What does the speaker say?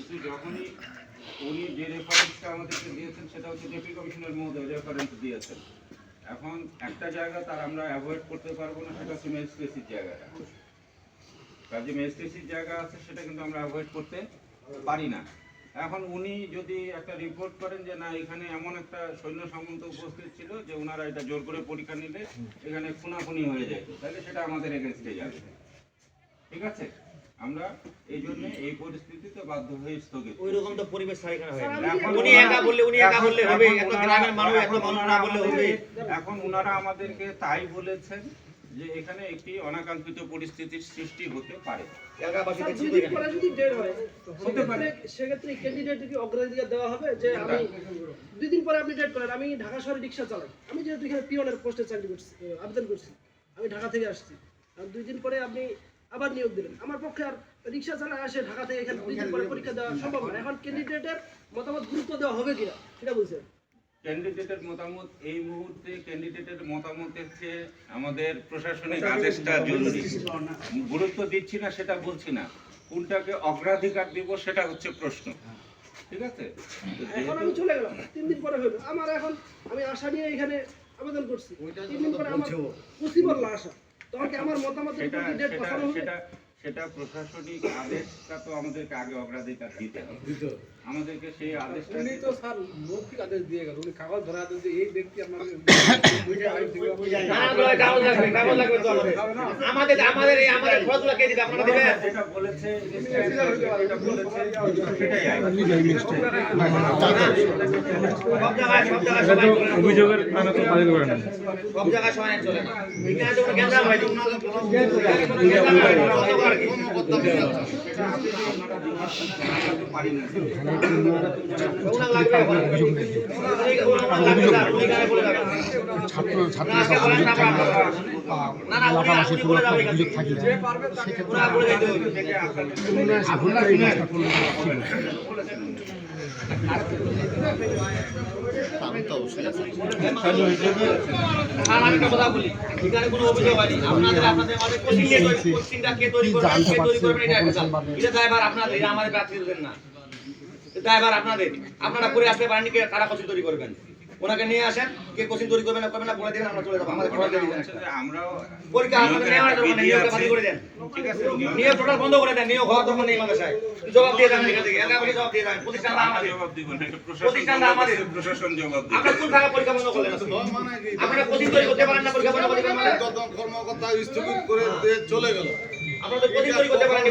কিন্তু যখনই উনি যে রেফারেন্সটা আমাদেরকে দিয়েছেন, সেটা হচ্ছে ডেপুটি কমিশনার মহোদয় রেফারেন্স দিয়েছেন। এখন একটা জায়গা তার আমরা অ্যাভয়েড করতে পারব না, সেটা হচ্ছে ম্যাজিস্ট্রেসির জায়গাটা। কাজে ম্যাজিস্ট্রেসির জায়গা আছে, সেটা কিন্তু আমরা অ্যাভয়েড করতে পারি না। এখন উনি যদি একটা রিপোর্ট করেন যে না, এখানে এমন একটা সৈন্য সামন্ত উপস্থিত ছিল যে ওনারা এটা জোর করে পরীক্ষা নিলে, এখানে খুনাখুনি হয়ে যায়, তাহলে সেটা আমাদের এগেনস্টে যাবে। ঠিক আছে? আমরা এই জন্য এই পরিস্থিতিতে বাধ্য হয়ে স্থগিত ওই রকম তো পরিবেশ স্যার এখানে হয় এখন উনি একা বললে উনি একা বললে হবে এত গ্রামের মানুষ এত মানুষ না বললে হবে। এখন ওনারা আমাদেরকে তাই বলেছেন যে এখানে একটি অনাকাঙ্ক্ষিত পরিস্থিতির সৃষ্টি হতে পারে। হয় হতে। সেক্ষেত্রে- ক্যান্ডিডেট কি অগ্রাধিকার দেওয়া হবে যে আমি দুই দিন পরে আপনি ডেট করেন আমি ঢাকা শহরে রিক্সা চালাই। আমি যেহেতু এখানে পিওনের পোস্টে চাকরি করছি আহ, আবেদন করছি আমি ঢাকা থেকে আসছি। আর দুই দিন পরে আপনি আবার নিয়োগ দিলেন আমার পক্ষে আর রিক্সা চালায় আসে ঢাকা থেকে এখানে দুই দিন পরে পরীক্ষা দেওয়া সম্ভব না এখন ক্যান্ডিডেটের মতামত গুরুত্ব দেওয়া হবে কিনা সেটা বলছেন ক্যান্ডিডেটের মতামত এই মুহূর্তে ক্যান্ডিডেটের মতামতের চেয়ে আমাদের প্রশাসনিক আদেশটা জরুরি। গুরুত্ব দিচ্ছি না সেটা বলছি না। কোনটাকে অগ্রাধিকার দিব সেটা হচ্ছে প্রশ্ন। ঠিক আছে? এখন আমি চলে গেলাম। তিন দিন পরে হইল আমার এখন আমি আশা নিয়ে এখানে আবেদন করছি। তিন দিন পরে আমার পসিবল না আসা তখন কি আমার মতামতের সেটা উপর ডেট সেটা বসানো হবে সেটা প্রশাসনিক আদেশটা তো আমাদেরকে আগে অগ্রাধিকার দিতে হবে। আমাদেরকে সেই আদেশটা উনি তো স্যার মৌখিক আদেশ দিয়ে গেল। উনি কাগজ ধরা আদেশ দিয়ে এই ব্যক্তি আপনাকে না, না, বলে কাগজ লাগবে, কাগজ লাগবে তো আমাদের। আমাদের আমাদের এই আমাদের খরচগুলো কে দিবে? আপনারা দিবেন? যেটা বলেছে যেটা বলেছে। সেটাই সব জায়গায় সব জায়গায় সবাই চলে না। অভিযোগের কারণে তো বাড়ি করে না সব জায়গায় সবাই চলে না। হয়নি পারি না ওগুলো লাগবে ওগুলো লাগবে স্যার, উনি গায়ে বলে যাবেন। ছাত্র ছাত্র না, আজকে বলেন না, আপনারা- না, না, উনি- এলাকাবাসী কোনো একটা অভিযোগ এখান থাকলে থেকে। ওরা বলে আপনাদের। আপনাদের আপনাদের আমাদের তৈরি- তৈরি তৈরি এটা দায়ভার আপনাদের, এটা আমাদের প্রার্থীদের না। এটা আপনাদের। আপনারা করে আসতে পারেননি, কে কারা কোচিং তৈরি করবেন। ওনাকে নিয়ে আসেন, কে কোচিং তৈরি করবেন না করবেন না বলে দিন, আমরা চলে যাব। আমাদের খরচ দিয়ে আমরাও পরীক্ষা আপনাদের নেওয়ার দরকার নেই, নিয়োগটা বাতিল করে দেন। ঠিক আছে নিয়োগ- টোটাল বন্ধ করে দেন, নিয়োগ হওয়ার দরকার নেই মাদ্রাসায়। জবাব দিয়ে যাবেন এখান থেকে, এলাকাবাসী জবাব দিয়ে যাবেন, প্রতিষ্ঠানটা আমরা আমাদের। জবাব দিব না প্রশাসন প্রতিষ্ঠানটা জবাব আমাদের। প্রশাসন জবাব দিবে আপনারা কোন ভাগে পরীক্ষা বন্ধ করলেন? আপনারা কোচিং তৈরি করতে পারেন না, পরীক্ষা বন্ধ করতে পারেন না? কর্মকর্তা স্থগিত করে দিয়ে চলে গেল আপনারা তো কোচিং তৈরি করতে পারেননি,